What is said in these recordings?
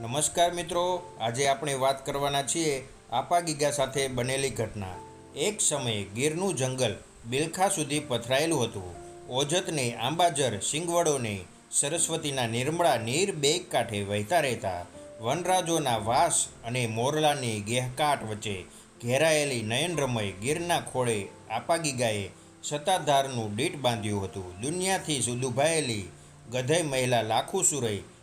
નમસ્કાર મિત્રો, આજે આપણે વાત કરવાના છીએ આપા ગીગા સાથે બનેલી ઘટના. એક સમયે ગીરનું જંગલ બિલખા સુધી પથરાયેલું હતું. ઓજતને આંબાજર, સિંગવડોને સરસ્વતીના નિર્મળા નીર બે કાંઠે વહેતા રહેતા. વનરાજોના વાસ અને મોરલાની ગેહકાટ વચ્ચે ઘેરાયેલી નયનરમય ગીરના ખોળે આપાગીગાએ સત્તાધારનું દીટ બાંધ્યું હતું. દુનિયાથી સુદુભાયેલી ગધઈ મહિલા લાખુ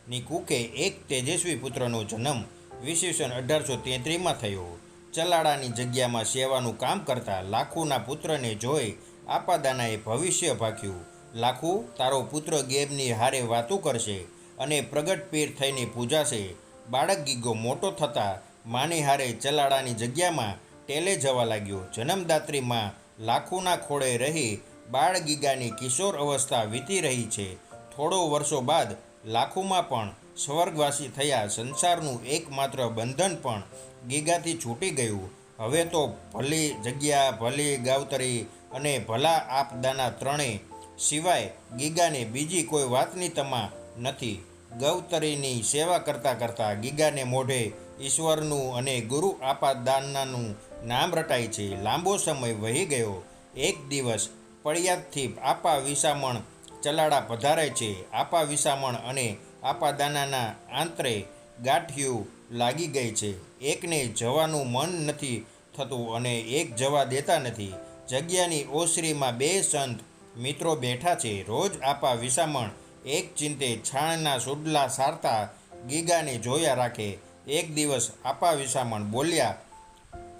સુરઈની કુકે એક તેજસ્વી પુત્રનો જન્મ ઈસવીસન અઢારસો તેત્રીસમાં થયો. ચલાડાની જગ્યામાં સેવાનું કામ કરતા લાખુના પુત્રને જોઈ આપાદાનાએ ભવિષ્ય ભાખ્યું લાખુ, તારો પુત્ર ગેબની હારે વાતું કરશે અને પ્રગટ પીર થઈને પૂજાશે. બાળક ગીગો મોટો થતાં માની હારે ચલાડાની જગ્યામાં ટેલે જવા લાગ્યો. જન્મદાત્રીમાં લાખુના ખોળે રહી બાળ ગીગાની કિશોર અવસ્થા વીતી રહી છે. થોડો વર્ષો બાદ લાખુમાં પણ સ્વર્ગવાસી થયા. સંસારનું એકમાત્ર બંધન પણ ગીગાથી છૂટી ગયું. હવે તો ભલી જગ્યા, ભલી ગાવતરી અને ભલા આપદાના ત્રણેય સિવાય ગીગાને બીજી કોઈ વાતની તમા નથી. ગૌતરીની સેવા કરતાં કરતાં ગીગાને મોઢે ઈશ્વરનું અને ગુરુ આપાદાનાનું નામ રટાય છે. લાંબો સમય વહી ગયો. એક દિવસ પડિયાદથી આપા વિસામણ ચલાડા પધારે છે. આપા વિસામણ અને આપાદાનાના આંતરે ગાંઠિયું લાગી ગઈ છે. એકને જવાનું મન નથી થતું અને એક જવા દેતા નથી. જગ્યાની ઓસરીમાં બે સંત મિત્રો બેઠા છે. રોજ આપા વિસામણ એક ચિંતે છાણના સુડલા સારતા ગીગાને જોયા રાખે. એક દિવસ આપા વિસામણ બોલ્યા,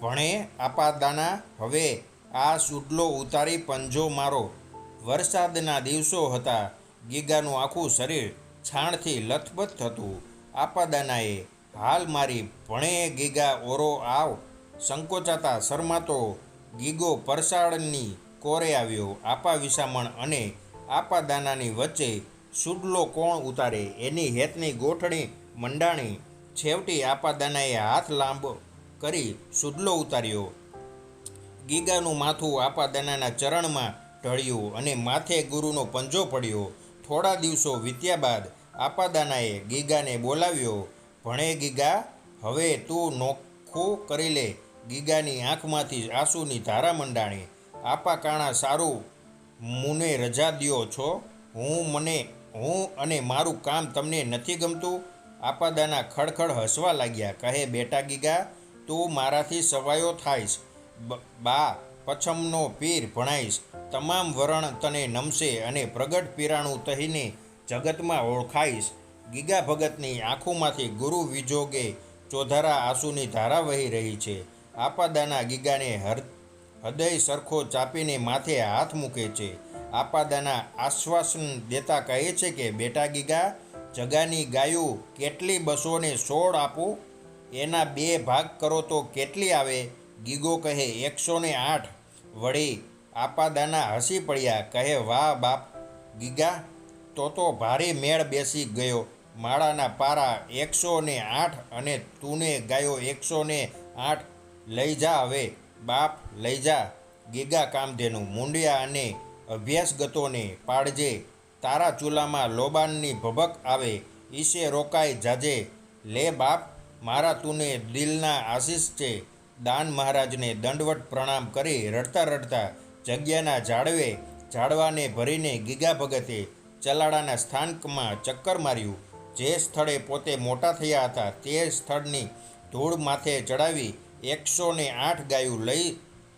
ભણે આપા દાના, હવે આ સુડલો ઉતારી પંજો મારો. વરસાદના દિવસો હતા. ગીગાનું આખું શરીર છાણથી લથબથ હતું. આપાદાનાએ હાલ મારી ભણે ગીગા ઓરો આવ. સંકોચાતા શરમાતો ગીગો પરસાળની કોરે આવ્યો. આપા વિસામણ અને આપાદાનાની વચ્ચે સુડલો કોણ ઉતારે? એની હેતની ગોઠણી મંડાણી છેવટી આપાદાનાએ હાથ લાંબો કરી સુડલો ઉતાર્યો. ગીગાનું માથું આપાદાનાના ચરણમાં ઢળ્યું અને માથે ગુરુનો પંજો પડ્યો. થોડા દિવસો વીત્યા બાદ આપાદાનાએ ગીગાને બોલાવ્યો, ભણે ગીગા, હવે તું નોખું કરી લે. ગીગાની આંખમાંથી આંસુની ધારા મંડાણી. આપા કાણા સારું મુને રજા દ્યો છો. હું મને, હું અને મારું કામ તમને નથી ગમતું. આપાદાના ખડખડ હસવા લાગ્યા. કહે બેટા ગીગા, તું મારાથી સવાયો થાઈશ. બ- પછમનો પીર ભણાઈશ. તમામ વરણ તને નમશે અને પ્રગટ પીરાણું તહીને જગતમાં ઓળખાઈશ. ગીગા ભગતની આંખોમાંથી ગુરુ વિજોગે ચોધારા આંસુની ધારા વહી રહી છે. આપાદાના ગીગાને હર, હૃદય સરખો ચાપીને માથે હાથ મૂકે છે. આપાદાના આશ્વાસન દેતા કહે છે કે, બેટા ગીગા, જગાની ગાયું કેટલી બસોને સોળ આપું? એના બે ભાગ કરો તો કેટલી આવે? ગીગો કહે, એકસો ને આઠ વળી આપાદાના હસી પડ્યા. કહે, વાહ બાપ ગીગા, તો તો ભારે મેળ બેસી ગયો. માળાના પારા એકસો ને આઠ અને તુને ગાયો એકસો ને આઠ લઈ જા હવે. બાપ, લઈ જા. ગીગા કામધેનું, મુંડિયા અને અભ્યાસગતોને પાડજે. તારા ચૂલામાં લોબાનની ભભક આવે. ઈશે રોકાય જાજે. લે બાપ, મારા તુને દિલના આશીષ છે. દાન મહારાજને દંડવટ પ્રણામ કરી રડતા રડતા જગ્યાના ઝાડવે ઝાડવાને ભરીને ગીગા ભગતે ચલાડાના સ્થાનકમાં ચક્કર માર્યું. જે સ્થળે પોતે મોટા થયા હતા તે સ્થળની ધૂળ માથે ચડાવી એકસો ને આઠ ગાયું લઈ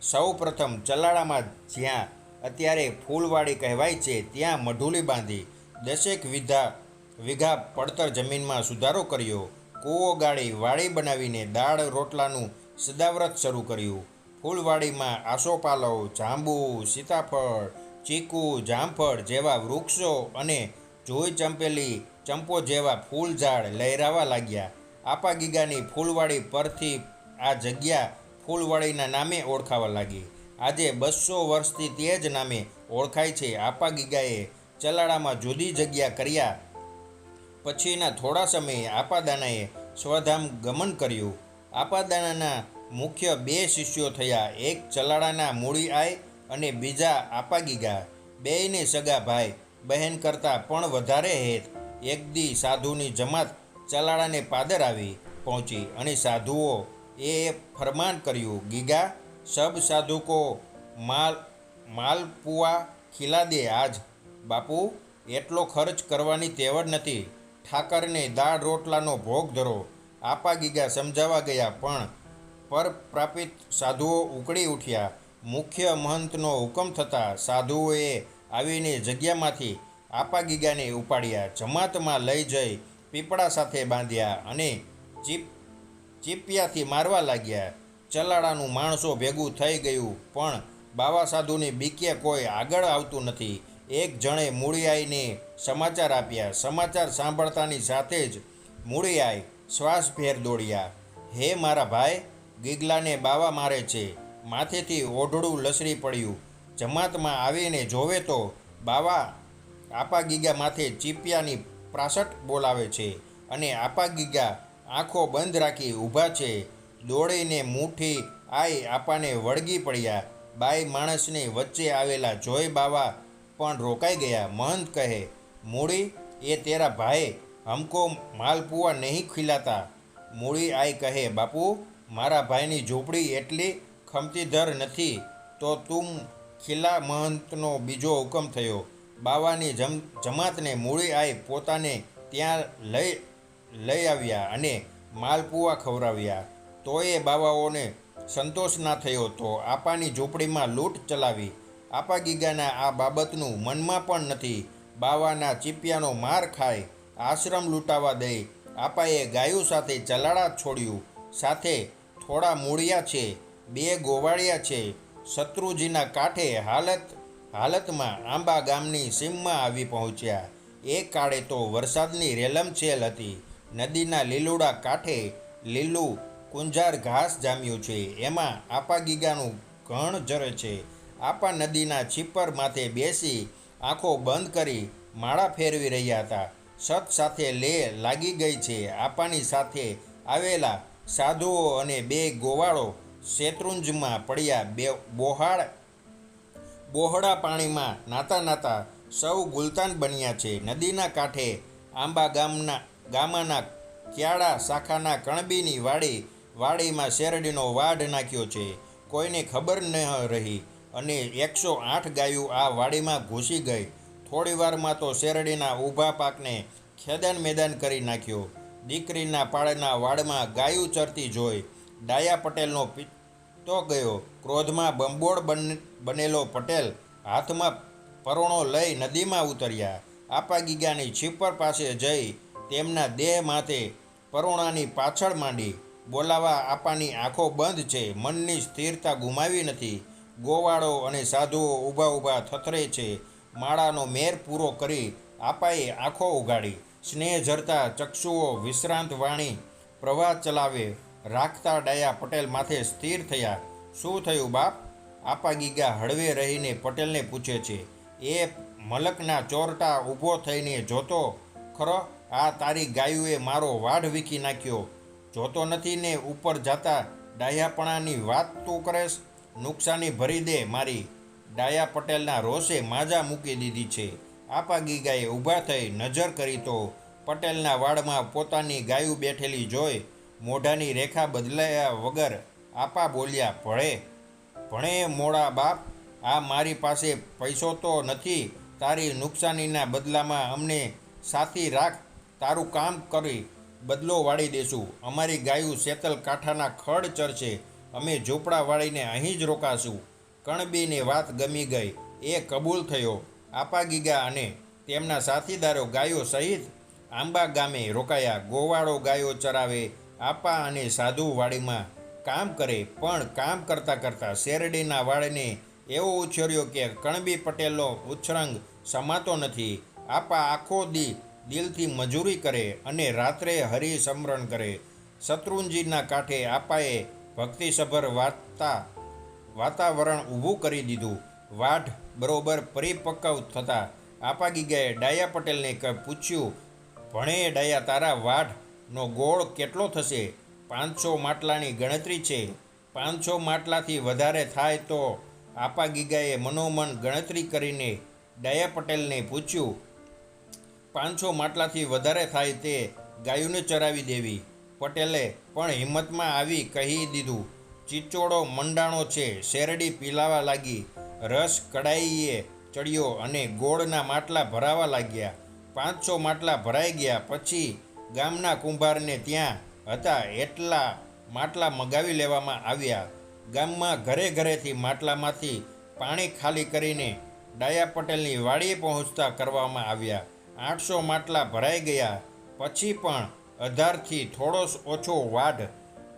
સૌ પ્રથમ ચલાડામાં જ્યાં અત્યારે ફૂલવાડી કહેવાય છે ત્યાં મઢુલી બાંધી દસેક વિધા વીઘા પડતર જમીનમાં સુધારો કર્યો. કૂવો ગાળી વાડી બનાવીને દાળ રોટલાનું સદાવ્રત શરૂ કર્યું. ફૂલવાડીમાં આસોપાલવ, જાંબુ, સીતાફળ, ચીકુ, જામફળ જેવા વૃક્ષો અને જોઈ ચંપેલી ચંપો જેવા ફૂલ ઝાડ લહેરાવા લાગ્યા. આપા ગીગાની ફૂલવાડી પરથી આ જગ્યા ફૂલવાડીના નામે ઓળખાવા લાગી. આજે બસો વર્ષથી તે જ નામે ઓળખાય છે. આપા ગીગાએ ચલાડામાં જુદી જગ્યા કર્યા. પછીના થોડા સમયે આપાદાનાએ સ્વધામ ગમન કર્યું. આપાદાનાના મુખ્ય બે શિષ્યો થયા. એક ચલાડાના મૂળી આય અને બીજા આપાગીગા બેયને સગા ભાઈ, બહેન કરતાં પણ વધારે હેત. એક દી સાધુની જમાત ચલાળાને પાદર આવી પહોંચી અને સાધુઓ એ ફરમાન કર્યું, ગીગા, સબ સાધુકો માલ માલપુઆ ખીલા દે આજ. બાપુ, એટલો ખર્ચ કરવાની તેવડ નથી. ઠાકરને દાળ રોટલાનો ભોગ ધરો. આપા ગીગા સમજાવા ગયા, પણ પરપ્રાપિત સાધુઓ ઉકળી ઉઠ્યા. મુખ્ય મહંતનો હુકમ થતાં સાધુઓએ આવીને જગ્યામાંથી આપા ગીગાને ઉપાડ્યા. જમાતમાં લઈ જઈ પીપળા સાથે બાંધ્યા અને ચીપ, ચીપિયાથી મારવા લાગ્યા. ચલાડાનું માણસો ભેગું થઈ ગયું, પણ બાવા સાધુની બીકે કોઈ આગળ આવતું નથી. એક જણે મૂળિયાઈને સમાચાર આપ્યા. સમાચાર સાંભળતાની સાથે જ મૂળિયાઈ શ્વાસભેર દોડ્યા. હે મારા ભાઈ, ગીગલાને બાવા મારે છે. માથેથી ઓઢળું લસરી પડ્યું. જમાતમાં આવીને જોવે તો બાવા આપા ગીગા માથે ચીપિયાની પ્રાસટ બોલાવે છે અને આપા ગીગા આંખો બંધ રાખી ઊભા છે. દોડીને મુઠ્ઠી આઈ આપાને વળગી પડ્યા. બાઈ માણસને વચ્ચે આવેલા જોય બાવા પણ રોકાઈ ગયા. મહંત કહે, મૂડી, એ તેરા ભાઈ હમકો માલપુઆ નહીં ખીલાતા મૂળી આઈ કહે બાપુ મારા ભાઈની ઝૂંપડી એટલી ખમતીધર નથી તો તું ખીલા મહંતનો બીજો હુકમ થયો બાવાની જમ જમાતને મૂળી આઈ પોતાને ત્યાં લઈ લઈ આવ્યા અને માલપુઆ ખવડાવ્યા તોય બાવાઓને સંતોષ ના થયો તો આપાની ઝૂંપડીમાં લૂંટ ચલાવી આપા ગીગાના આ બાબતનું મનમાં પણ નથી। બાવાના ચીપિયાનો માર ખાય આશ્રમ લૂંટાવા દઈ. આપાએ ગાયું સાથે ચલાડા છોડ્યું. સાથે થોડા મૂળિયા છે, બે ગોવાળિયા છે. શત્રુજીના કાંઠે હાલત, હાલતમાં આંબા ગામની સીમમાં આવી પહોંચ્યા. એ કાળે તો વરસાદની રેલમછેલ હતી. નદીના લીલુડા કાંઠે લીલું કુંજાર ઘાસ જામ્યું છે. એમાં આપા ગીગાનું ઘણ જરે છે. આપા નદીના છીપર માથે બેસી આંખો બંધ કરી માળા ફેરવી રહ્યા હતા. સત સાથે લે લાગી ગઈ છે. આપાની સાથે આવેલા સાધુઓ અને બે ગોવાળો શેત્રુંજમાં પડ્યા. બે બોહાળ, બોહળા પાણીમાં નાતા નાતા સૌ ગુલતાન બન્યા છે. નદીના કાંઠે આંબા ગામના, ગામાના ક્યાળા શાખાના કણબીની વાડી, વાડીમાં શેરડીનો વાઢ નાખ્યો છે. કોઈને ખબર ન રહી અને એકસો આઠ ગાયું આ વાડીમાં ઘૂસી ગઈ. થોડી વારમાં તો શેરડીના ઊભા પાકને ખેદાન મેદાન કરી નાખ્યો. દીકરીના પાળના વાડમાં ગાયું ચરતી જોઈ ડાયા પટેલનો પિત્તો ગયો. ક્રોધમાં બંબોળ બન, બનેલો પટેલ હાથમાં પરોણો લઈ નદીમાં ઉતર્યા. આપા ગીગાની છીપર પાસે જઈ તેમના દેહ માથે પરોણાની પાછળ માંડી. બોલાવા આપાની આંખો બંધ છે, મનની સ્થિરતા ગુમાવી નથી. ગોવાળો અને સાધુઓ ઊભા ઊભા થથરે છે. માળાનો મેર પૂરો કરી આપાએ આંખો ઉગાડી. સ્નેહ ઝરતા ચક્ષુઓ વિશ્રાંત વાણી પ્રવાહ ચલાવે. રાખતા ડાયા પટેલ માથે સ્થિર થયા. શું થયું બાપ આપા ગીગા હળવે રહીને પટેલને પૂછે છે. એ મલકના ચોરટા ઊભો થઈને જોતો? ખરો? આ તારી ગાયુએ મારો વાઢ વીખી નાખ્યો. જોતો નથી ને ઉપર જાતા ડાયાપણાની વાત તું કરેશ? નુકસાની ભરી દે મારી. ડાયા પટેલના રોષે માજા મૂકી દીધી છે. આપા ગીગાએ ઊભા થઈ નજર કરી તો પટેલના વાડમાં પોતાની ગાયું બેઠેલી જોઈ મોઢાની રેખા બદલાયા વગર આપા બોલ્યા ભળે ભણે મોડા બાપ, આ મારી પાસે પૈસો તો નથી, તારી નુકસાનીના બદલામાં અમને સાથી રાખ, તારું કામ કરી બદલો વાળી દેશું. અમારી ગાયું શેતલ કાંઠાના ખડ ચરશે, અમે ઝૂંપડા વાળીને અહીં જ રોકાશું. કણબીને વાત ગમી ગઈ. એ કબૂલ થયો. આપા ગીગા અને તેમના સાથીદારો ગાયો સહિત આંબા ગામે રોકાયા. ગોવાળો ગાયો ચરાવે, આપા અને સાધુ વાડીમાં કામ કરે, પણ કામ કરતાં કરતાં શેરડીના વાળને એવો ઉછેર્યો કે કણબી પટેલનો ઉછરંગ સમાતો નથી. આપા આખો દી દિલથી મજૂરી કરે અને રાત્રે હરિ સમરણ કરે. શત્રુંજીના કાંઠે આપાએ ભક્તિસભર વાર્તા વાતાવરણ ઊભું કરી દીધું. વાઢ બરોબર પરિપક્વ થતાં આપા ગીગાએ ડાયા પટેલને પૂછ્યું, ભણે ડાયા, તારા વાઢનો ગોળ કેટલો થશે? પાંચસો માટલાની ગણતરી છે. પાંચસો માટલાથી વધારે થાય તો આપા ગીગાએ મનોમન ગણતરી કરીને ડાયા પટેલને પૂછ્યું, પાંચસો માટલાથી વધારે થાય તે ગાયોને ચરાવી દેવી. પટેલે પણ હિંમતમાં આવી કહી દીધું ચીચોડો મંડાણો છે. શેરડી પીલાવા લાગી. રસ કડાઈએ ચડ્યો અને ગોળના માટલા ભરાવા લાગ્યા. પાંચસો માટલા ભરાઈ ગયા. પછી ગામના કુંભારને ત્યાં હતા એટલા માટલા મગાવી લેવામાં આવ્યા. ગામમાં ઘરે ઘરેથી માટલામાંથી પાણી ખાલી કરીને ડાયા પટેલની વાડીએ પહોંચતા કરવામાં આવ્યા. આઠસો માટલા ભરાઈ ગયા. પછી પણ અધારથી થોડો ઓછો વાઢ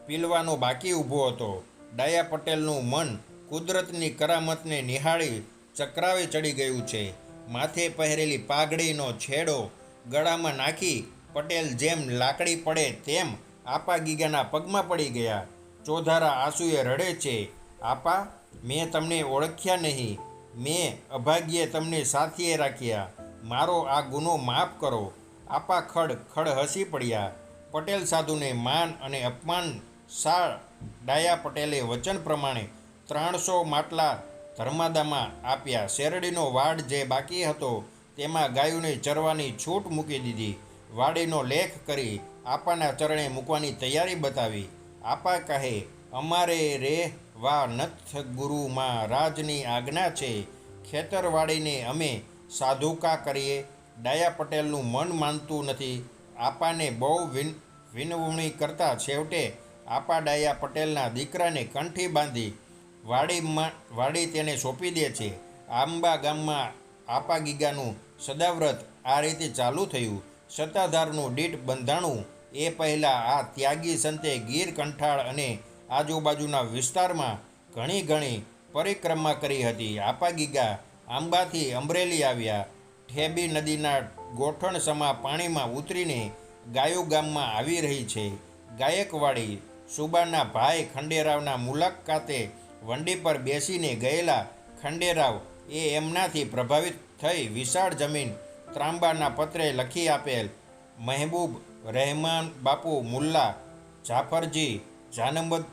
પીલવાનો બાકી ઊભો હતો. ડાયા પટેલનું મન કુદરતની કરામતને નિહાળી ચક્રાવે ચડી ગયું છે. માથે પહેરેલી પાઘડીનો છેડો ગળામાં નાખી પટેલ જેમ લાકડી પડે તેમ આપા ગીગાના પગમાં પડી ગયા. ચોધારા આંસુએ રડે છે, આપા, મેં તમને ઓળખ્યા નહીં. મેં અભાગ્યે તમને સાથીએ રાખ્યા. મારો આ ગુનો માફ કરો. આપા ખડ ખડ હસી પડ્યા. પટેલ સાધુને માન અને અપમાન સા ડાયા પટેલે વચન પ્રમાણે ત્રણસો માટલા ધર્માદામાં આપ્યા. શેરડીનો વાડ જે બાકી હતો, તેમાં ગાયોને ચરવાની છૂટ મૂકી દીધી. વાડીનો લેખ કરી આપાના ચરણે મૂકવાની તૈયારી બતાવી. આપા કહે, અમારે રે વા નથ ગુરુમાં રાજની આજ્ઞા છે. ખેતરવાડીને અમે સાધુકા કરીએ ડાયા પટેલનું મન માનતું નથી. આપાને બહુ વિન, વિનવણી કરતા છેવટે આપા ડાયા પટેલના દીકરાને કંઠી બાંધી વાડીમાં વાડી તેને સોંપી દે છે. આંબા ગામમાં આપા ગીગાનું સદાવ્રત આ રીતે ચાલુ થયું. સત્તાધારનું દીઠ બંધાણું, એ પહેલાં આ ત્યાગી સંતે ગીર કંઠાળ અને આજુબાજુના વિસ્તારમાં ઘણી ઘણી પરિક્રમા કરી હતી. આપા ગીગા આંબાથી અમરેલી આવ્યા. ઠેબી નદીના ગોઠણ સમા પાણીમાં ઉતરીને ગાયો ગામમાં આવી રહી છે. ગાયકવાડી સુબાના ભાઈ ખંડેરાવના મુલાકાતે વંડી પર બેસીને ગયેલા ખંડેરાવ એ એમનાથી પ્રભાવિત થઈ વિશાળ જમીન ત્રાંબાના પત્રે લખી આપેલ, મહેબૂબ રહેમાન બાપુ મુલ્લા, જાફરજી, જાનમદ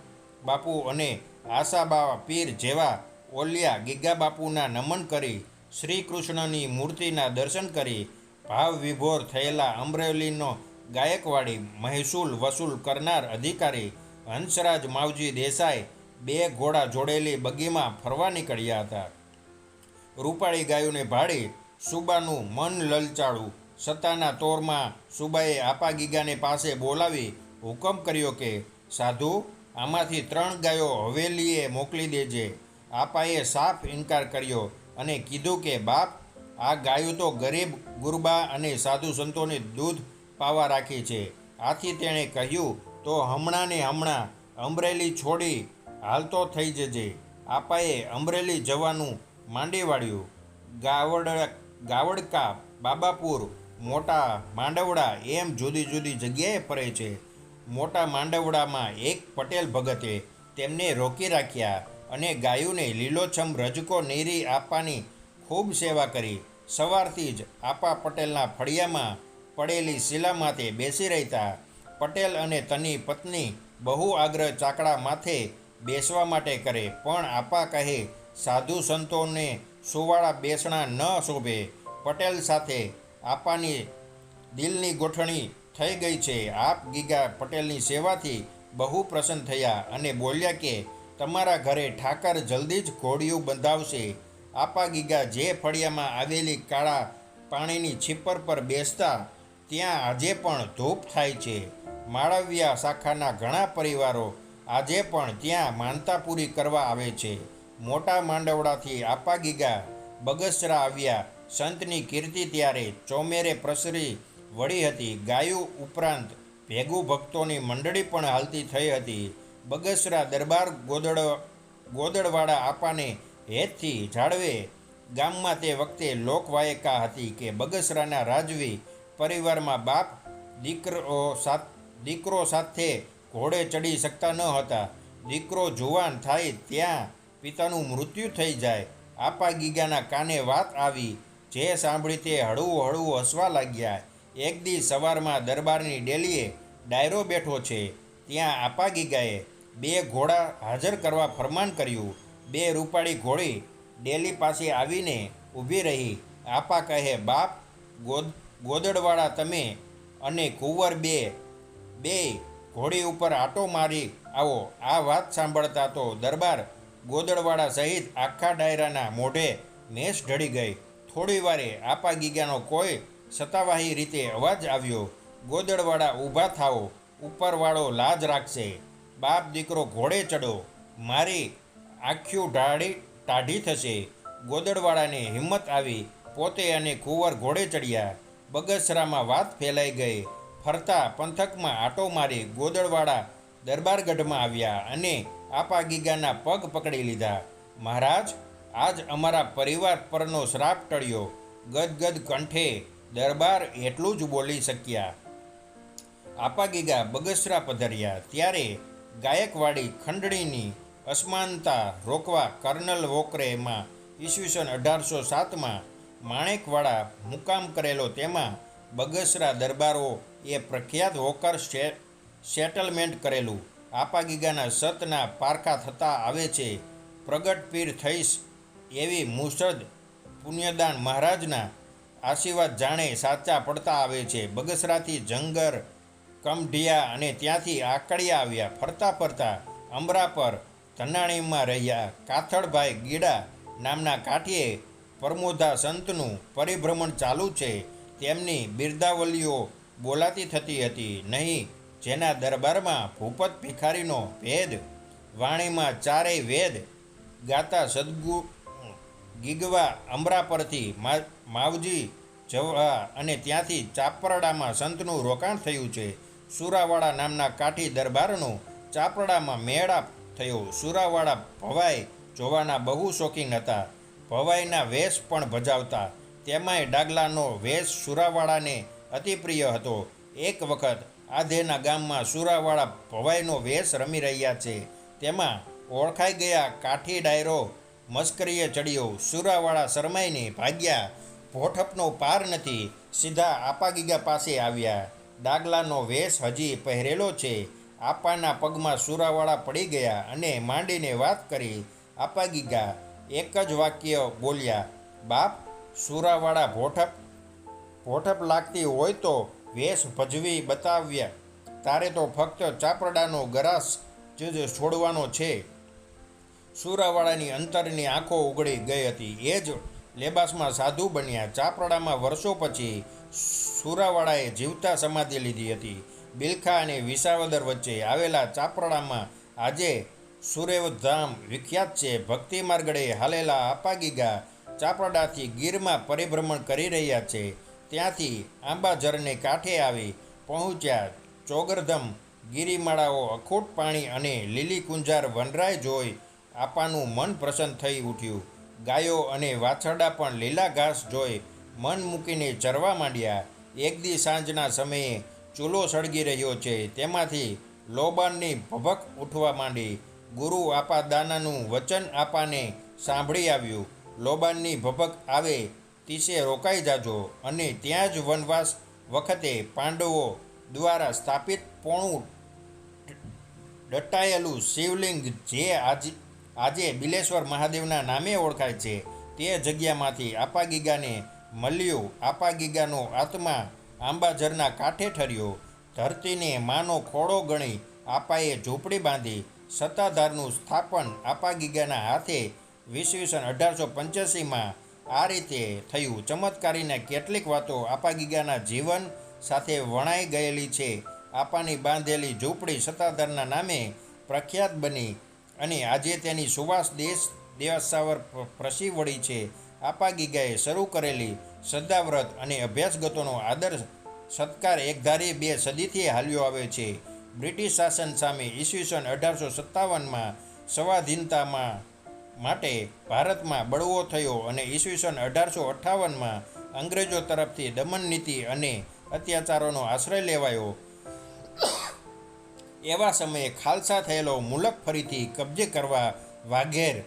બાપુ અને આશાબા પીર જેવા ઓલિયા ગીગા બાપુના નમન કરી શ્રી કૃષ્ણની મૂર્તિના દર્શન કરી ભાવ વિભોર થયેલા અમરેલીનો ગાયકવાડી મહેસૂલ વસૂલ કરનાર અધિકારી હંસરાજ માવજી દેસાઈ બે ઘોડા જોડેલી બગીમાં ફરવા નીકળ્યા હતા. રૂપાળી ગાયોને ભાડી સુબાનું મન લલચાળું સત્તાના તોરમાં સુબાએ આપા ગીગાને પાસે બોલાવી હુકમ કર્યો કે, સાધુ, આમાંથી ત્રણ ગાયો હવેલીએ મોકલી દેજે. આપાએ સાફ ઇનકાર કર્યો અને કીધું કે, બાપ, આ ગાયો તો ગરીબ, ગુરબા અને સાધુ સંતોને દૂધ પાવા રાખી છે. આથી તેણે કહ્યું તો હમણાં ને હમણાં અમરેલી છોડી હાલતો થઈ જજે. આપાએ અમરેલી જવાનું માંડી વાળ્યું ગાવડ ગાવડકા, બાબાપુર, મોટા માંડવડા એમ જુદી જુદી જગ્યાએ ફરે છે. મોટા માંડવડામાં એક પટેલ ભગતે તેમને રોકી રાખ્યા અને ગાયુને લીલોછમ રજકો નીરી આપવાની ખૂબ સેવા કરી. સવારથી જ આપા પટેલના ફળિયામાં પડેલી શિલામાં માથે બેસી રહેતા પટેલ અને તની પત્ની બહુ આગ્રહ ચાકડા માથે બેસવા માટે કરે, પણ આપા કહે, સાધુ સંતોને સુવાળા બેસણા ન શોભે. પટેલ સાથે આપાની દિલની ગોઠણી થઈ ગઈ છે. આપ ગીગા પટેલની સેવાથી બહુ પ્રસન્ન થયા અને બોલ્યા કે, તમારા ઘરે ઠાકર જલ્દી જ ઘોડિયું બંધાવશે. આપા ગીગા જે ફળિયામાં આવેલી કાળા પાણીની છીપર પર બેસતા, ત્યાં આજે પણ ધૂપ થાય છે. માળવિયા શાખાના ઘણા પરિવારો આજે પણ ત્યાં માનતા પૂરી કરવા આવે છે. મોટા માંડવડાથી આપા ગીગા, બગસરા આવ્યા. સંતની કીર્તિ ત્યારે ચોમેરે પ્રસરી વળી હતી. ગાયું ઉપરાંત ભેગું ભક્તોની મંડળી પણ હાલતી થઈ હતી. બગસરા દરબાર ગોદડ, ગોદડવાળા આપાને હેતથી જાળવે. ગામમાં તે વખતે લોકવાયકા હતી કે બગસરાના રાજવી પરિવારમાં બાપ, દીકરો સાથ દીકરો સાથે ઘોડે ચડી શકતા ન હતા. દીકરો જુવાન થાય ત્યાં પિતાનું મૃત્યુ થઈ જાય. આપા ગીગાના કાને વાત આવી. જે સાંભળી તે હળવું હળવું હસવા લાગ્યા. એક દી સવારમાં દરબારની ડેલીએ ડાયરો બેઠો છે. ત્યાં આપા ગીગાએ બે ઘોડા હાજર કરવા ફરમાન કર્યું. બે રૂપાળી ઘોડી ડેલી પાસે આવીને ઊભી રહી. આપા કહે, બાપ, ગોદ, ગોદડવાળા તમે અને કુંવર બે બે ઘોડી ઉપર આટો મારી, આવો, આ વાત સાંભળતા તો દરબાર ગોદડવાળા સહિત આખા ડાયરાના મોઢે મેષ ઢળી ગઈ. થોડી વારે આપા ગીગાનો કોઈ સત્તાવાહી રીતે અવાજ આવ્યો, ગોદડવાળા ઊભા થાઓ, ઉપરવાળો લાજ રાખશે. બાપ દીકરો ઘોડે ચડો, મારી આખ્યું ઢાળી ટાઢી થશે. ગોદડવાળાને હિંમત આવી, પોતે અને કુંવર ઘોડે ચડ્યા. બગસરામાં વાત ફેલાઈ ગઈ. ફરતા પંથકમાં આટો મારી ગોદળવાળા દરબારગઢમાં આવ્યા અને આપા ગીગાના પગ પકડી લીધા. મહારાજ, આજ અમારા પરિવાર પરનો શ્રાપ ટળ્યો. ગદગદ કંઠે દરબાર એટલું જ બોલી શક્યા. આપા ગીગા બગસરા પધર્યા. ત્યારે ગાયકવાડી ખંડણીની અસમાનતા રોકવા કર્નલ વોકરેમાં ઈસવીસન અઢારસો સાતમાં માણેકવાડા મુકામ કરેલો તેમાં બગસરા દરબારો એ પ્રખ્યાત હોકર સેટલમેન્ટ કરેલું. આપા ગીગાના સતના પારખા થતા આવે છે. પ્રગટ પીર થઈશ એવી મુસદ પુણ્યદાન મહારાજના આશીર્વાદ જાણે સાચા પડતા આવે છે. બગસરાથી જંગર, કમઢિયા અને ત્યાંથી આકડિયા આવ્યા. ફરતા ફરતા અમરા પર ધનાણીમાં રહ્યા. કાથળભાઈ ગીડા નામના કાઠીએ પરમોધા સંતનું પરિભ્રમણ ચાલુ છે. તેમની બિરદાવલીઓ બોલાતી થતી હતી નહીં, જેના દરબારમાં ભૂપત ભિખારીનો ભેદ, વાણીમાં ચારેય વેદ ગાતા સદગુ, ગીગવા અમરા પરથી માવજી જવા અને ત્યાંથી ચાપરડામાં સંતનું રોકાણ થયું છે. સુરાવાડા નામના કાઠી દરબારનો ચાપરડામાં મેળાપ થયો. સુરાવાડા ભવાઈ જોવાના બહુ શોખીન હતા. ભવાઈના વેશ પણ ભજાવતા. તેમાંય ડાગલાનો વેશ સુરાવાળાને અતિપ્રિય હતો. એક વખત આધેના ગામમાં સુરાવાળા ભવાઈનો વેશ રમી રહ્યા છે. તેમાં ઓળખાઈ ગયા કાઠી ડાયરો મસ્કરીએ ચડ્યો. સુરાવાળા શરમાઈને ભાગ્યા. ભોઠપનો પાર નથી, સીધા આપાગીગા પાસે આવ્યા. ડાગલાનો વેશ હજી પહેરેલો છે. આપાના પગમાં સુરાવાળા પડી ગયા અને માંડીને વાત કરી. આપાગીગા એક જ વાક્ય બોલ્યા, બાપ સુરાવાળા ભોઠપ ભોઠપ લાગતી હોય તો વેશ ભજવી બતાવ્યા. તારે તો ફક્ત ચાપરડાનો ગરાસ જ છોડવાનો છે. સુરાવાળાની અંતરની આંખો ઉગડી ગઈ હતી. એ જ લેબાસમાં સાધુ બન્યા. ચાપરડામાં વર્ષો પછી સુરાવાળાએ જીવતા સમાધિ લીધી હતી. બિલખા અને વિસાવદર વચ્ચે આવેલા ચાપરડામાં આજે સુરેવધામ વિખ્યાત છે. ભક્તિ માર્ગડે હાલેલા આપાગીગા ચાપરડાથી ગીરમાં પરિભ્રમણ કરી રહ્યા છે. ત્યાંથી આંબાઝરને કાંઠે આવી પહોંચ્યા ચોગરધમ ગિરિમાળાઓ અખૂટ પાણી અને લીલી કુંજાર વનરાય જોઈ આપાનું મન પ્રસન્ન થઈ ઉઠ્યું. ગાયો અને વાછરડા પણ લીલા ઘાસ જોઈ મન મૂકીને ચરવા માંડ્યા. એક દી સાંજના સમયે ચૂલો સળગી રહ્યો છે. તેમાંથી લોબાનની ભભક ઉઠવા માંડી. ગુરુ આપા દાનાનું વચન આપાને સાંભળી આવ્યું. લોબાનની ભભક આવે, તીસે રોકાઈ જાજો અને ત્યાં જ વનવાસ વખતે પાંડવો દ્વારા સ્થાપિત પોણું દટાયેલું શિવલિંગ જે આજ, આજે બિલેશ્વર મહાદેવના નામે ઓળખાય છે, તે જગ્યામાંથી આપાગીગાને મળ્યું. આપાગીગાનો આત્મા આંબાઝરના કાંઠે ઠર્યો. ધરતીને માનો ખોળો ગણી આપાએ ઝૂંપડી બાંધી, સત્તાધારનું સ્થાપન આપાગીગાના હાથે વીસવીસન અઢારસો પંચ્યાસીમાં આ રીતે થયું. ચમત્કારીના કેટલીક વાતો આપાગીગાના જીવન સાથે વણાઈ ગયેલી છે. આપાની બાંધેલી ઝૂંપડી સત્તાધારના નામે પ્રખ્યાત બની અને આજે તેની સુવાસ દેશ દેવાસાવર પ્રસી વળી છે. આપાગીગાએ શરૂ કરેલી શ્રદ્ધાવ્રત અને અભ્યાસગતોનો આદર સત્કાર એકધારી બે સદીથી હાલ્યો આવે છે. બ્રિટિશ શાસન સામે ઈસવીસન અઢારસો સત્તાવનમાં સ્વાધીનતામાં માટે ભારતમાં બળવો થયો અને ઈસવીસન અઢારસો અઠ્ઠાવનમાં અંગ્રેજો તરફથી દમન નીતિ અને અત્યાચારોનો આશ્રય લેવાયો. એવા સમયે ખાલસા થયેલો મુલક ફરીથી કબજે કરવા વાઘેર,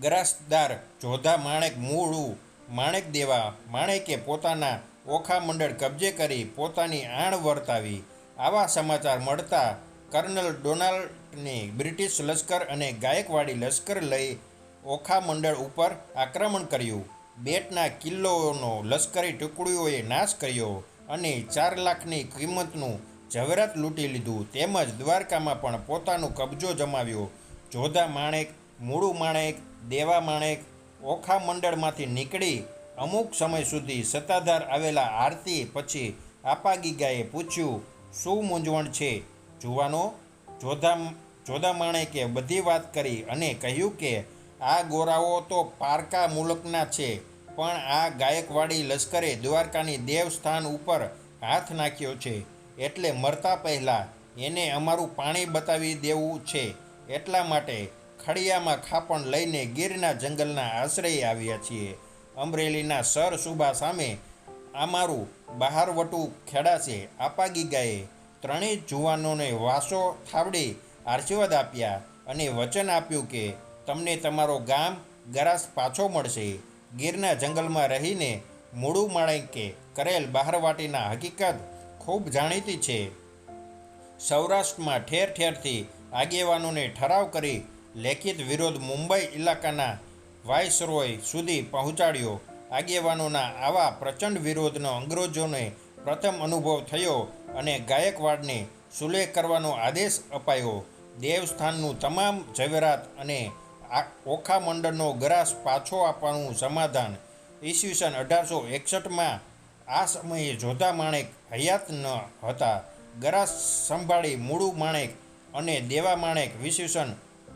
ગરાસદાર, જોધા, માણેક, મૂળું, માણેક દેવા, માણેકે પોતાના ઓખા મંડળ કબજે કરી પોતાની આણ વર્તાવી. આવા સમાચાર મળતા કર્નલ ડોનાલ્ડને બ્રિટિશ લશ્કર અને ગાયકવાડી લશ્કર લઈ ઓખા મંડળ ઉપર આક્રમણ કર્યું. બેટના કિલ્લોનો લશ્કરી ટુકડીઓએ નાશ કર્યો અને ચાર લાખની કિંમતનું ઝવેરાત લૂંટી લીધું. તેમજ દ્વારકામાં પણ પોતાનો કબજો જમાવ્યો. જોધા માણેક, મૂળુ માણેક, દેવા માણેક ઓખા મંડળમાંથી નીકળી અમુક સમય સુધી સત્તાધાર આવેલા આરતી પછી આપાગીગાએ પૂછ્યું, શું મૂંઝવણ છે? જુવાનો, જોધા જોધા માણેકે બધી વાત કરી અને કહ્યું કે આ ગોરાઓ તો પારકા મુલકના છે, પણ આ ગાયકવાડી લશ્કરે દ્વારકાની દેવસ્થાન ઉપર હાથ નાખ્યો છે. એટલે મરતા પહેલાં એને અમારું પાણી બતાવી દેવું છે. એટલા માટે ખડિયામાં ખાપણ લઈને ગીરના જંગલના આશ્રય આવ્યા છીએ. અમરેલીના સર સુબા સામે અમારું બહારવટું ખેડાશે ગાયે. ત્રણેય જુવાનોને વાસો થાવડી આશીર્વાદ આપ્યા અને વચન આપ્યું કે તમને તમારો ગામ ગરાસ પાછો મળશે. ગીરના જંગલમાં રહીને મૂળું માણેકે કરેલ બહારવાટીના હકીકત ખૂબ જાણીતી છે. સૌરાષ્ટ્રમાં ઠેર ઠેરથી આગેવાનોને ઠરાવ કરી લેખિત વિરોધ મુંબઈ ઇલાકાના વાયસરોય સુધી પહોંચાડ્યો. આગેવાનોના આવા પ્રચંડ વિરોધનો અંગ્રેજોને પ્રથમ અનુભવ થયો અને ગાયકવાડને સુલેહ કરવાનો આદેશ અપાયો. દેવસ્થાનનું તમામ ઝવેરાત અને આ ઓખા મંડળનો ગ્રાસ પાછો આપવાનું સમાધાન. ઈસવીસન અઢારસો એકસઠમાં આ સમયે જોધા માણેક હયાત ન હતા. ગરાસ સંભાળી મૂળુ માણેક અને દેવા માણેક ઈસવીસન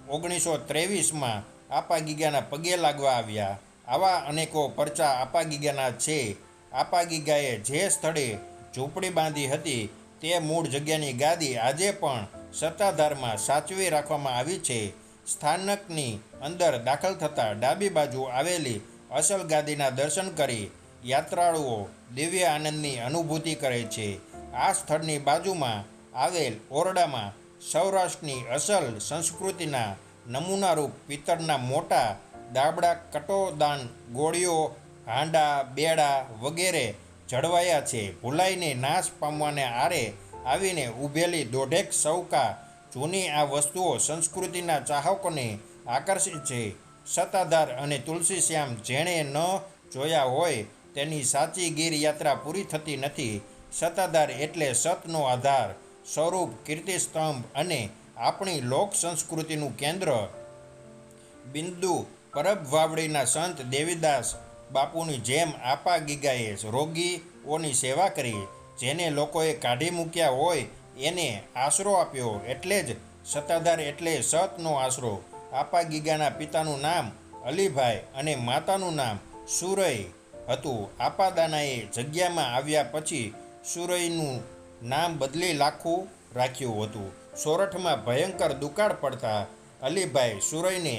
ઓગણીસો ત્રેવીસમાં આપાગીગાના પગે લાગવા આવ્યા. આવા અનેકો પરચા આપાગીગાના છે. આપાગીગાએ જે સ્થળે ઝૂંપડી બાંધી હતી તે મૂળ જગ્યાની ગાદી આજે પણ સત્તાધારમાં સાચવી રાખવામાં આવી છે. સ્થાનકની અંદર દાખલ થતાં ડાબી બાજુ આવેલી અસલ ગાદીના દર્શન કરી યાત્રાળુઓ દિવ્ય આનંદની અનુભૂતિ કરે છે. આ સ્થળની બાજુમાં આવેલ ઓરડામાં સૌરાષ્ટ્રની અસલ સંસ્કૃતિના નમૂનારૂપ પિત્તળના મોટા દાબડા કટોદાન ગોળીઓ, હાંડા, બેડા વગેરે જળવાયા છે. ભૂલાઈને નાશ પામવાને આરે આવીને ઊભેલી દોઢેક સૌકા જૂની આ વસ્તુઓ સંસ્કૃતિના ચાહકોને આકર્ષિત છે. સત્તાધાર અને તુલસી શ્યામ જેણે ન જોયા હોય તેની સાચી ગીર યાત્રા પૂરી થતી નથી. સત્તાધાર એટલે સતનો આધાર, સ્વરૂપ, કીર્તિસ્તંભ અને આપણી લોક સંસ્કૃતિનું કેન્દ્ર. બિંદુ પરબ વાવડીના સંત દેવીદાસ બાપુની જેમ આપા ગીગાએ રોગીઓની સેવા કરી. જેને લોકોએ કાઢી મૂક્યા હોય, એને આશરો આપ્યો એટલે જ સત્તાધાર એટલે સતનો આશરો. આપા ગીગાના પિતાનું નામ અલીભાઈ અને માતાનું નામ સુરઈ હતું. આપાદાનાએ જગ્યામાં આવ્યા પછી સુરઈનું નામ બદલી લાખું રાખ્યું હતું. સોરઠમાં ભયંકર દુકાળ પડતા અલીભાઈ સુરઈને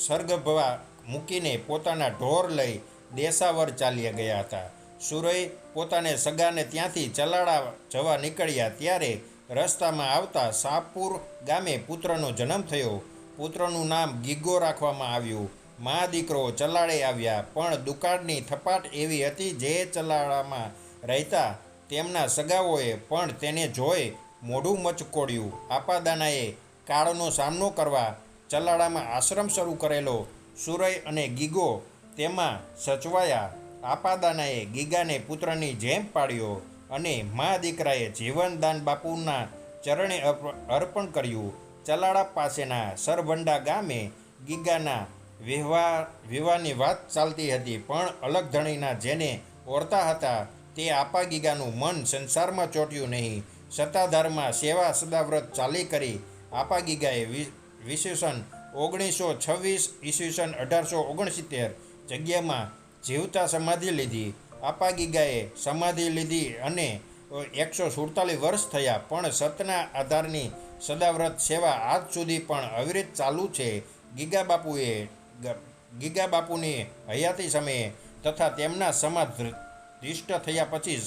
સરગભવા મૂકીને પોતાના ઢોર લઈ દેશાવર ચાલ્યા ગયા હતા. સુરઈ પોતાને સગાને ત્યાંથી ચલાડા જવા નીકળ્યા ત્યારે રસ્તામાં આવતા સાપુર ગામે પુત્રનો જન્મ થયો. પુત્રનું નામ ગીગો રાખવામાં આવ્યું. મા દીકરો ચલાડે આવ્યા, પણ દુકાળની થપાટ એવી હતી જે ચલાડામાં રહેતા તેમના સગાઓએ પણ તેને જોઈ મોઢું મચકોડ્યું. આપાદાનાએ કાળનો સામનો કરવા ચલાડામાં આશ્રમ શરૂ કરેલો. સુરય અને ગીગો તેમાં સચવાયા. આપાદાનાએ ગીગાને પુત્રની જેમ પાડ્યો અને મા દીકરાએ જીવનદાન બાપુના ચરણે અર્પ- અર્પણ કર્યું. ચલાડા પાસેના સરભંડા ગામે ગીગાના વિવાહ વિવાહની વાત ચાલતી હતી, પણ અલગ ધણીના જેને ઓરતા હતા તે આપા ગીગાનું મન સંસારમાં ચોટ્યું નહીં. સત્તાધારમાં સેવા સદાવ્રત ચાલી કરી આપા ગીગાએ વિશેષણ ઓગણીસો છવ્વીસ ઈસવીસન અઢારસો ઓગણસિત્તેર જગ્યામાં જીવતા સમાધિ લીધી. આપા ગીગાએ સમાધિ લીધી અને એકસો સુડતાલીસ વર્ષ થયા. પણ સતના આધારની સદાવ્રત સેવા આજ સુધી પણ અવિરત ચાલુ છે. ગીગા બાપુએ ગીગા બાપુની હયાતી સમયે તથા તેમના સમાજ ધૃષ્ટ થયા પછી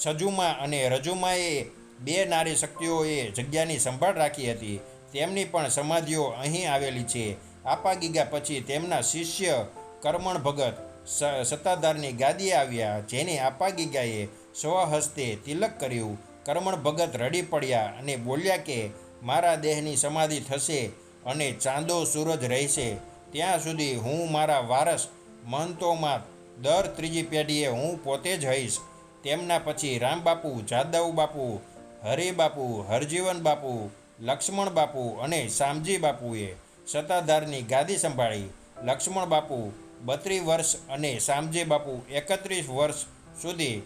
સજુમા અને રજુમાએ બે નારી શક્તિઓએ જગ્યાની સંભાળ રાખી હતી. તેમની પણ સમાધિઓ અહીં આવેલી છે. આપા ગીગા પછી તેમના શિષ્ય કર્મણ ભગત સત્તાધારની ગાદીએ આવ્યા, જેને આપા ગીગાએ સ્વહસ્તે તિલક કર્યું. કરમણ ભગત રડી પડ્યા અને બોલ્યા કે, મારા દેહની સમાધિ થશે અને ચાંદો સૂરજ રહેશે. ત્યાં સુધી હું મારા વારસ મહંતોમાં દર ત્રીજી પેઢીએ હું પોતે જ હઈશ. તેમના પછી રામબાપુ જાદવ બાપુ હરિબાપુ હરજીવન બાપુ, લક્ષ્મણ બાપુ અને શામજી બાપુએ સત્તાધારની ગાદી સંભાળી. લક્ષ્મણ બાપુ બત્રીસ વર્ષ અને શામજી બાપુ એકત્રીસ વર્ષ સુધી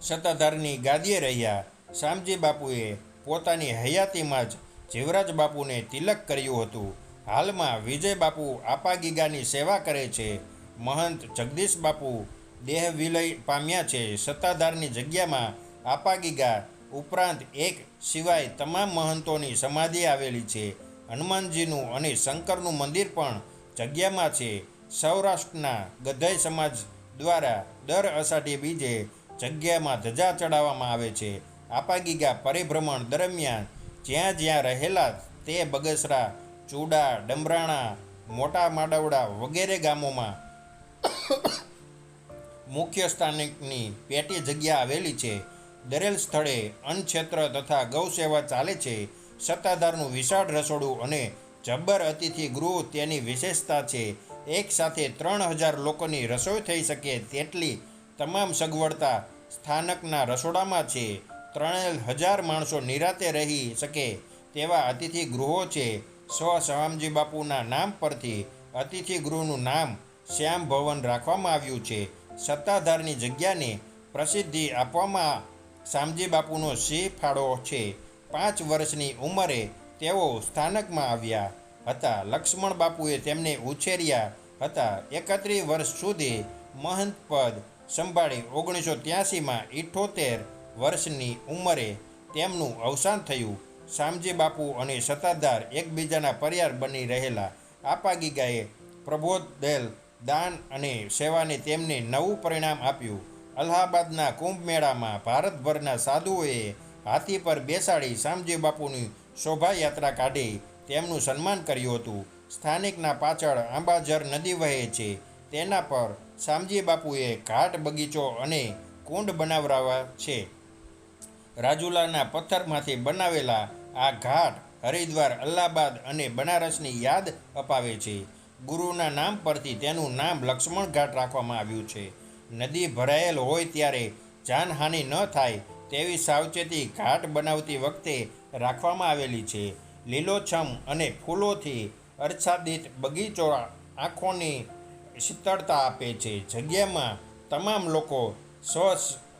સત્તાધારની ગાદીએ રહ્યા. શામજી બાપુએ પોતાની હયાતીમાં જ જીવરાજ બાપુને તિલક કર્યું હતું. હાલમાં વિજય બાપુ આપાગીગાની સેવા કરે છે. મહંત જગદીશ બાપુ દેહ વિલય પામ્યા છે. સત્તાધારની જગ્યામાં આપાગીગા ઉપરાંત એક સિવાય તમામ મહંતોની સમાધિ આવેલી છે. હનુમાનજીનું અને શંકરનું મંદિર પણ જગ્યામાં છે. સૌરાષ્ટ્રના ગધાઈ સમાજ દ્વારા દર અષાઢી બીજે જગ્યામાં ધજા ચડાવવામાં આવે છે. આપાગીગા પરિભ્રમણ દરમિયાન જ્યાં જ્યાં રહેલા તે બગસરા, ચૂડા, ડમરાણા, મોટા માડવડા વગેરે ગામોમાં મુખ્ય સ્થાનિકની પેટી જગ્યા આવેલી છે. દરેલ સ્થળે અન્નક્ષેત્ર તથા ગૌસેવા ચાલે છે. સત્તાધારનું વિશાળ રસોડું અને જબ્બર અતિથિ ગૃહ તેની વિશેષતા છે. એક સાથે ત્રણ હજાર લોકોની રસોઈ થઈ શકે તેટલી તમામ સગવડતા સ્થાનકના રસોડામાં છે. ત્રણ હજાર માણસો નિરાતે રહી શકે તેવા અતિથિ ગૃહો છે. સ્વ શામજી બાપુના નામ પરથી અતિથિ ગૃહનું નામ શ્યામ ભવન રાખવામાં આવ્યું છે. સત્તાધારની જગ્યાને પ્રસિદ્ધિ આપવામાં શામજી બાપુનો સિંહ ફાળો છે. પાંચ વર્ષની ઉંમરે તેઓ સ્થાનકમાં આવ્યા. હતા. લક્ષ્મણ બાપુએ તેમને ઉછેર્યા હતા. એકત્રીસ વર્ષ સુધી મહંત પદ સંભાળી ઓગણીસો ત્યાસીમાં ઇઠોતેર વર્ષની ઉંમરે તેમનું અવસાન થયું. શામજી બાપુ અને સત્તાધાર એકબીજાના પરિયાર બની રહેલા આપાગીગાએ પ્રબોધેલ દાન અને સેવાને તેમને નવું પરિણામ આપ્યું. અલ્હાબાદના કુંભ મેળામાં ભારતભરના સાધુઓએ હાથી પર બેસાડી શામજી બાપુની શોભાયાત્રા કાઢી તેમનું સન્માન કર્યું હતું. સ્થાનિકના પાછળ આંબાજર નદી વહે છે. તેના પર શામજી બાપુએ ઘાટ બગીચો અને કુંડ બનાવરાવા છે. રાજુલાના પથ્થરમાંથી બનાવેલા આ ઘાટ હરિદ્વાર, અલ્હાબાદ અને બનારસની યાદ અપાવે છે. ગુરુના નામ પરથી તેનું નામ લક્ષ્મણ ઘાટ રાખવામાં આવ્યું છે. નદી ભરાયેલ હોય ત્યારે જાનહાનિ ન થાય તેવી સાવચેતી ઘાટ બનાવતી વખતે રાખવામાં આવેલી છે. લીલોછમ અને ફૂલોથી આચ્છાદિત બગીચો આંખોની શીતળતા આપે છે. જગ્યામાં તમામ લોકો સ્વ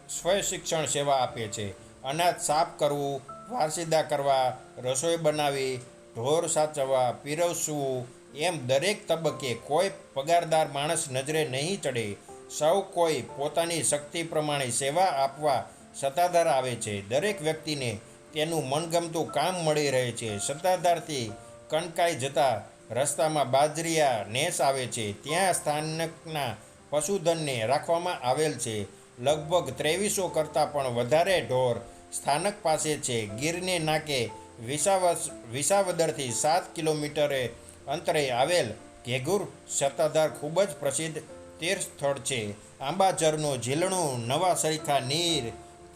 સ્વશિક્ષણ સેવા આપે છે. અનાજ સાફ કરવું, વારસીદા કરવા, રસોઈ બનાવી, ઢોર સાચવવા, પીરસવું એમ દરેક તબક્કે કોઈ પગારદાર માણસ નજરે નહીં ચડે. સૌ કોઈ પોતાની શક્તિ પ્રમાણે સેવા આપવા સત્તાધાર આવે છે. દરેક વ્યક્તિને તેનું મનગમતું કામ મળી રહે છે. સત્તાધારથી કણકાઈ જતા રસ્તામાં બાજરીયા નેસ આવે છે. ત્યાં સ્થાનકના પશુધનને રાખવામાં આવેલ છે. લગભગ ત્રેવીસો કરતાં પણ વધારે ઢોર સ્થાનક પાસે છે. ગીરને નાકે વિસાવસ, વિસાવદરથી સાત કિલોમીટરે અંતરે આવેલ ઘેઘુર સત્તાધાર ખૂબ જ પ્રસિદ્ધ તીર્થ સ્થળ છે. આંબાચરનું ઝીલણું નવા સરીખા, નીર,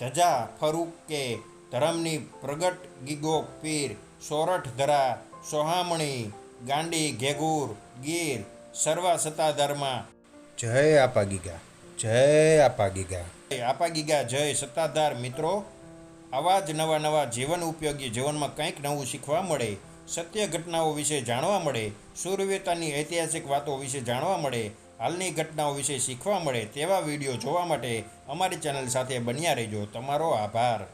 ધજા, ફરૂકે ધરમની પ્રગટ ગીગો પીર સોરઠ ધરા સોહામણી ગાંડી ઘેગુર ગીર સર્વા સત્તાધારમાં. જય આપા ગીગા જય આપા ગીગા. જય સત્તાધાર મિત્રો. આવા જ નવા નવા જીવન ઉપયોગી જીવનમાં કંઈક નવું શીખવા મળે સત્ય ઘટનાઓ વિશે જાણવા મળે શૂરવીરતાની ઐતિહાસિક વાતો વિશે જાણવા મળે હાલની ઘટનાઓ વિશે શીખવા મળે તેવા વીડિયો જોવા માટે અમારી ચેનલ સાથે બન્યા રહેજો. તમારો આભાર.